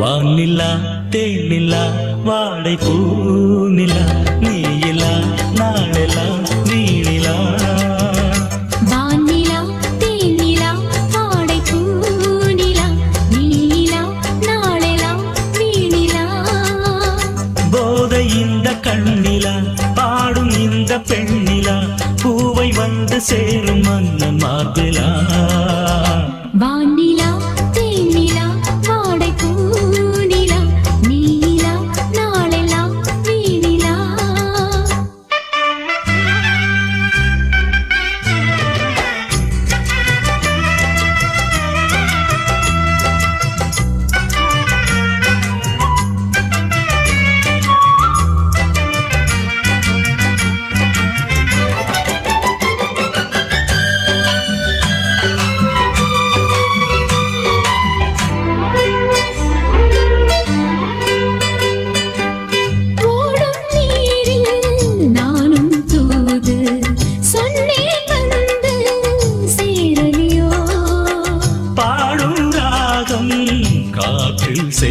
வானிலா தேனிலா வாடை பூனிலா ചേരും മന്നന്മാർഗലാ காற்றில் சே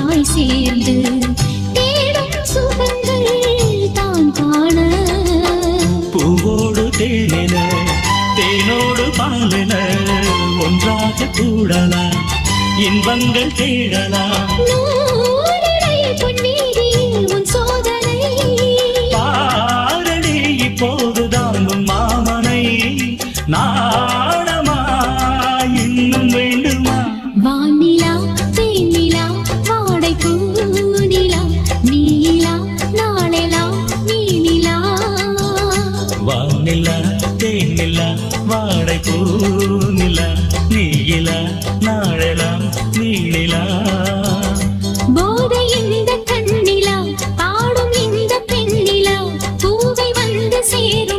ஒன்றாய் சேர்ந்து தேடும் சுகங்கள் தான் காண. பூவோடு தேனின தேனோடு பாலின ஒன்றாக கூடலாம் இன்பங்கள் தேடலாம் தேன் நிலா வாடை பூ நிலா நீலா நாழலாம் நீளிலா போதை இந்த கண்ணிலா பாடும் இந்த பெண்ணிலா பூவை வந்து சேரும்